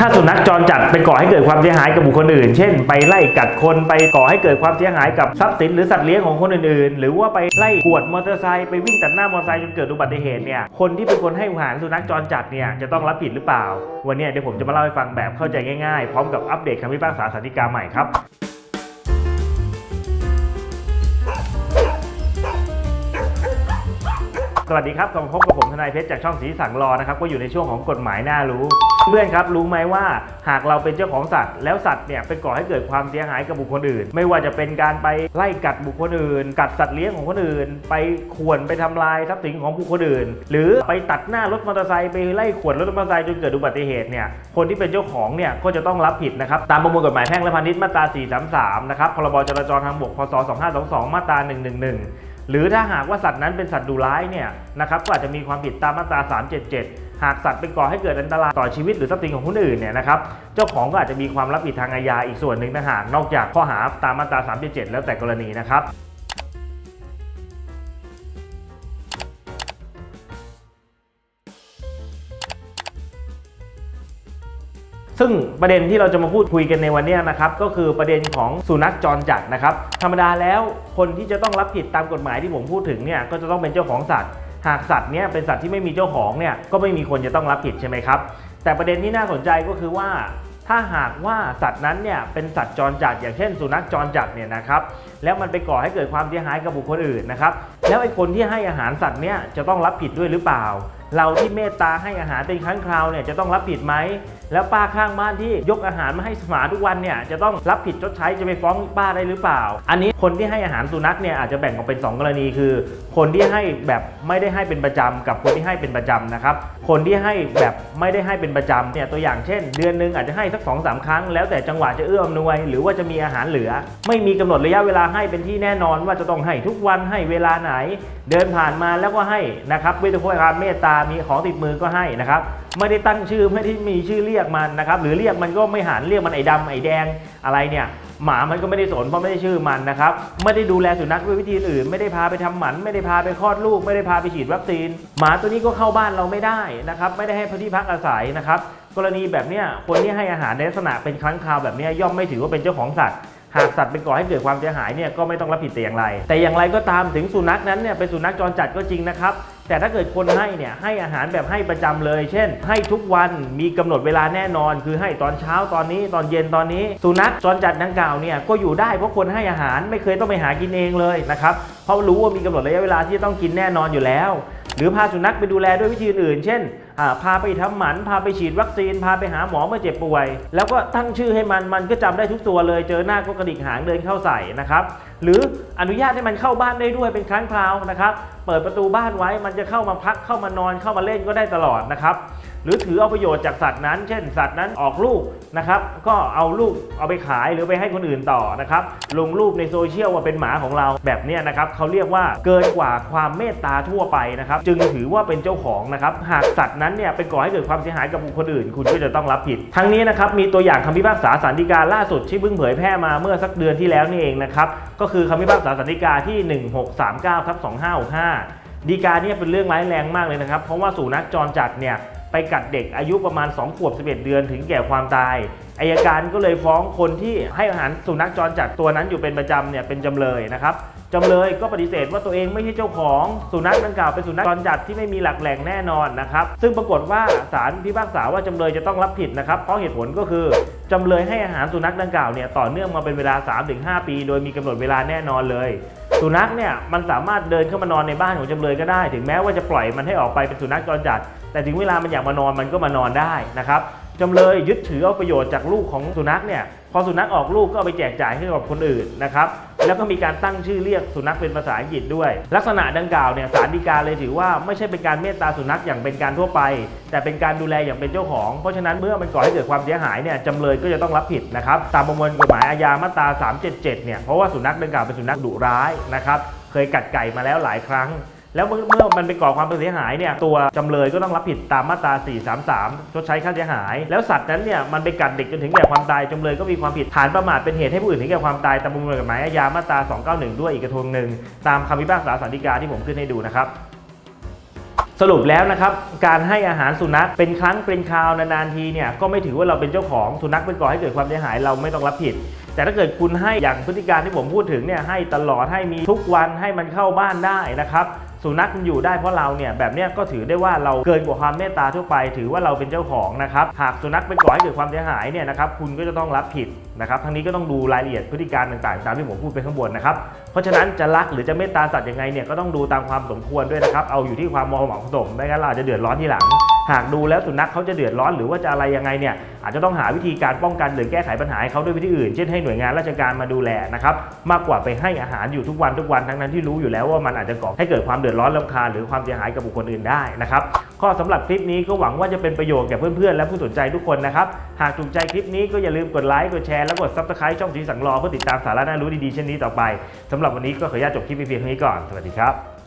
ถ้าสุนัขจรจัดไปก่อให้เกิดความเสียหายกับบุคคลอื่น เช่น ไปไล่กัดคนไปก่อให้เกิดความเสียหายกับทรัพย์สินหรือสัตว์เลี้ยงของคนอื่นๆ หรือว่าไปไล่กวดมอเตอร์ไซค์ไปวิ่งตัดหน้ามอเตอร์ไซค์จนเกิดอุบัติเหตุเนี่ยคนที่เป็นคนให้อาหารสุนัขจรจัดเนี่ยจะต้องรับผิดหรือเปล่า วันนี้เดี๋ยวผมจะมาเล่าให้ฟังแบบเข้าใจง่ายๆ พร้อมกับอัปเดตคำพิพากษาสันติกาใหม่ครับสวัสดีครับกลับมาพบกับผมทนายเพชรจากช่องสีสังรอนะครับ ก็อยู่ในช่วงของกฎหมายน่ารู้ เพื่อนครับรู้ไหมว่าหากเราเป็นเจ้าของสัตว์ แล้วสัตว์เนี่ยไปก่อให้เกิดความเสียหายกับบุคคลอื่น ไม่ว่าจะเป็นการไปไล่กัดบุคคลอื่น กัดสัตว์เลี้ยงของคนอื่น ไปข่วนไปทำลายทรัพย์สินของบุคคลอื่น หรือไปตัดหน้ารถมอเตอร์ไซค์ไปไล่ข่วนรถมอเตอร์ไซค์จนเกิดอุบัติเหตุเนี่ยคนที่เป็นเจ้าของเนี่ยก็จะต้องรับผิดนะครับตามประมวลกฎหมายแพ่งและพาณิชย์มาตรา 433 นะครับพรบจราจรทางบกพศ 2522 มาตรา 111 หรือถ้าหากว่าสัตว์นั้นเป็นสัตว์ดุร้ายเนี่ยนะครับก็อาจจะมีความผิดตามมาตรา 377 หากสัตว์เป็นก่อให้เกิดอันตรายต่อชีวิตหรือทรัพย์สินของคนอื่นเนี่ยนะครับเจ้าของก็อาจจะมีความรับผิดทางอาญาอีกส่วนหนึ่งนะหากนอกจากข้อหาตามมาตรา 37 แล้วแต่กรณีนะครับซึ่งประเด็นที่เราจะมาพูดคุยกันในวันนี้นะครับก็คือประเด็นของสุนัขจรจัดนะครับธรรมดาแล้วคนที่จะต้องรับผิดตามกฎหมายที่ผมพูดถึงเนี่ยก็จะต้องเป็นเจ้าของสัตว์ หากสัตว์เนี้ยเป็นสัตว์ที่ไม่มีเจ้าของเนี่ยก็ไม่มีคนจะต้องรับผิดใช่ไหมครับ แต่ประเด็นที่น่าสนใจก็คือว่า ถ้าหากว่าสัตว์นั้นเนี่ยเป็นสัตว์จรจัดอย่างเช่น สุนัขจรจัดเนี่ยนะครับแล้วมันไปก่อให้เกิดความเสียหายกับบุคคลอื่นนะครับแล้วไอ้คนที่ให้อาหารสัตว์เนี่ยจะต้องรับผิดด้วยหรือเปล่า เราที่เมตตาให้อาหารเป็นครั้งคราวเนี่ยจะต้องรับผิดไหม แล้วป้าข้างบ้านที่ยกอาหารมาให้หมาทุกวันเนี่ยจะต้องรับผิดชดใช้จะไปฟ้องป้าได้หรือเปล่า อันนี้คนที่ให้อาหารสุนัขเนี่ยอาจจะแบ่งออกเป็น 2 กรณีคือ คนที่ให้แบบไม่ได้ให้เป็นประจำกับคนที่ให้เป็นประจำนะครับ คนที่ให้แบบไม่ได้ให้เป็นประจำเนี่ยตัวอย่างเช่น เดือนหนึงอาจจะให้สัก2อสาครั้ง แล้วแต่จังหวะจะเอื้ออำนวย หรือว่าจะมีอาหารเหลือ ไม่มีกำหนดระยะเวลาให้เป็นที่แน่นอนว่าจะต้องให้ทุกวันให้เวลาไหน เดินผ่านมาแล้วก็ให้นะครับด้วยความเมตตามีของติดมือก็ให้นะครับ ไม่ได้ตั้งชื่อไม่ได้มีชื่อเรียกมันนะครับ หรือเรียกมันก็ไม่หันเรียกมันไอ้ดำไอ้แดงอะไรเนี่ยหมามันก็ไม่ได้สนเพราะไม่ได้ชื่อมันนะครับ ไม่ได้ดูแลสุนัขด้วยวิธีอื่น ไม่ได้พาไปทำหมัน ไม่ได้พาไปคลอดลูก ไม่ได้พาไปฉีดวัคซีน หมาตัวนี้ก็เข้าบ้านเราไม่ได้นะครับ ไม่ได้ให้พื้นที่พักอาศัยนะครับ กรณีแบบเนี้ยคนที่ให้อาหารในลักษณะเป็นครั้งคราวแบบเนี้ยย่อมไม่ถือว่าเป็นเจ้าของสัตว์ หากสัตว์เป็นก่อให้เกิดความเสียหายเนี่ยก็ไม่ต้องรับผิดแต่อย่างไร แต่อย่างไรก็ตามถึงสุนัขนั้นเนี่ยเป็นสุนัขจรจัดก็จริงนะครับแต่ถ้าเกิดคนให้เนี่ยให้อาหารแบบให้ประจำเลย เช่น ให้ทุกวันมีกำหนดเวลาแน่นอน คือให้ตอนเช้าตอนนี้ตอนเย็นตอนนี้ สุนัขจรจัดดังกล่าวเนี่ยก็อยู่ได้เพราะคนให้อาหารไม่เคยต้องไปหากินเองเลยนะครับเพราะรู้ว่ามีกำหนดระยะเวลาที่ต้องกินแน่นอนอยู่แล้ว หรือพาสุนัขไปดูแลด้วยวิธีอื่น เช่น พาไปทำหมัน พาไปฉีดวัคซีน พาไปหาหมอเมื่อเจ็บป่วย แล้วก็ตั้งชื่อให้มัน มันก็จำได้ทุกตัวเลย เจอหน้าก็กระดิกหางเดินเข้าใส่นะครับ หรืออนุญาตให้มันเข้าบ้านได้ด้วยเป็นครั้งคราวนะครับ เปิดประตูบ้านไว้ มันจะเข้ามาพัก เข้ามานอน เข้ามาเล่นก็ได้ตลอดนะครับ หรือถือเอาประโยชน์จากสัตว์นั้น เช่น สัตว์นั้นออกลูกนะครับก็เอาลูกเอาไปขายหรือไปให้คนอื่นต่อนะครับลงรูปในโซเชียลว่าเป็นหมาของเราแบบนี้นะครับเขาเรียกว่าเกินกว่าความเมตตาทั่วไปนะครับจึงถือว่าเป็นเจ้าของนะครับหากสัตว์นั้นเนี่ยไปก่อให้เกิดความเสียหายกับบุคคลอื่น คุณก็จะต้องรับผิด ทั้งนี้นะครับมีตัวอย่างคำพิพากษาสันติกาล่าสุดที่เพิ่งเผยแพร่มาเมื่อสักเดือนที่แล้วนี่เองนะครับก็คือคำพิพากษาสันติกาที่ 1639ทับ2565ดีกาเนี่ยเป็นเรื่องร้ายแรงมากเลยนะครับ เพราะว่าสุนัขจรจัดเนี่ย ไปกัดเด็กอายุประมาณ 2 ขวบ 11 เดือนถึงแก่ความตายอายการก็เลยฟ้องคนที่ให้อาหารสุนัขจรจัดตัวนั้นอยู่เป็นประจำเนี่ยเป็นจำเลยนะครับจำเลยก็ปฏิเสธว่าตัวเองไม่ใช่เจ้าของสุนัขดังกล่าวเป็นสุนัขจรจัดที่ไม่มีหลักแหล่งแน่นอนนะครับ ซึ่งปรากฏว่าศาลพิพากษาว่าจำเลยจะต้องรับผิดนะครับเพราะเหตุผลก็คือจำเลยให้อาหารสุนัขดังกล่าวเนี่ยต่อเนื่องมาเป็นเวลา 3-5 ปี โดยมีกำหนดเวลาแน่นอนเลย สุนัขเนี่ยมันสามารถเดินเข้ามานอนในบ้านของจำเลยก็ได้ ถึงแม้ว่าจะปล่อยมันให้ออกไปเป็นสุนัขจรจัด แต่ถึงเวลามันอยากมานอนมันก็มานอนได้นะครับ จำเลยยึดถือเอาประโยชน์จากลูกของสุนัขเนี่ยพอสุนัขออกลูกก็เอาไปแจกจ่ายให้กับคนอื่นนะครับแล้วก็มีการตั้งชื่อเรียกสุนัขเป็นภาษาอังกฤษด้วย ลักษณะดังกล่าวเนี่ยศาลฎีกาเลยถือว่าไม่ใช่เป็นการเมตตาสุนัขอย่างเป็นการทั่วไป แต่เป็นการดูแลอย่างเป็นเจ้าของ เพราะฉะนั้นเมื่อมันก่อให้เกิดความเสียหายเนี่ยจำเลยก็จะต้องรับผิดนะครับตามประมวลกฎหมายอาญามาตรา 377เนี่ยเพราะว่าสุนัขดังกล่าวเป็นสุนัขดุร้ายนะครับเคยกัดไก่มาแล้วหลายครั้ง แล้วเมื่อเมื่อมันไปก่อความเสียหายเนี่ยตัวจำเลยก็ต้องรับผิดตามมาตรา 433 ชดใช้ค่าเสียหาย แล้วสัตว์นั้นเนี่ยมันไปกัดเด็กจนถึงแก่ความตายจำเลยก็มีความผิดฐานประมาทเป็นเหตุให้ผู้อื่นถึงแก่ความตายตามประมวลกฎหมายอาญามาตรา 291 ด้วยอีกกระทงหนึ่งตามคำพิพากษาสันติกาที่ผมขึ้นให้ดูนะครับสรุปแล้วนะครับการให้อาหารสุนัขเป็นครั้งเป็นคราวนานๆทีเนี่ยก็ไม่ถือว่าเราเป็นเจ้าของสุนัขเป็นก่อให้เกิดความเสียหายเราไม่ต้องรับผิด แต่ถ้าเกิดคุณให้อย่างพฤติการที่ผมพูดถึงเนี่ยให้ตลอดให้มีทุกวันให้มันเข้าบ้านได้นะครับ สุนัขมันอยู่ได้เพราะเราเนี่ยแบบเนี้ยก็ถือได้ว่าเราเกินกว่าความเมตตาทั่วไป ถือว่าเราเป็นเจ้าของนะครับหากสุนัขเป็นก่อให้เกิดความเสียหายเนี่ยนะครับคุณก็จะต้องรับผิดนะครับทั้งนี้ก็ต้องดูรายละเอียดพฤติการต่างๆ ตามที่ผมพูดไปข้างบนนะครับเพราะฉะนั้นจะรักหรือจะเมตตาสัตว์ยังไงเนี่ยก็ต้องดูตามความสมควรด้วยนะครับเอาอยู่ที่ความเหมาะสมไม่งั้นเราจจะเดือดร้อนทีหลัง หากดูแล้วสุนัขเขาจะเดือดร้อนหรือว่าจะอะไรยังไงเนี่ยอาจจะต้องหาวิธีการป้องกันหรือแก้ไขปัญหาให้เขาด้วยวิธีอื่น เช่นให้หน่วยงานราชการมาดูแลนะครับมากกว่าไปให้อาหารอยู่ทุกวันทุกวันทั้งนั้นที่รู้อยู่แล้วว่ามันอาจจะก่อให้เกิดความเดือดร้อนรำคาหรือความเสียหายกับบุคคลอื่นได้นะครับข้อสำหรับคลิปนี้ก็หวังว่าจะเป็นประโยชน์แก่เพื่อนๆและผู้สนใจทุกคนนะครับหากถูกใจคลิปนี้ก็อย่าลืมกดไลค์กดแชร์และกดซับสไครต์ช่องสีสังรอเพื่อติดตามสาระน่ารู้ดีๆเช่นนี้ต่อไปสำหรับวันนี้ก็ขออนุญาตจบคลิปเพียงเท่านี้ก่อนสวัสดีครับ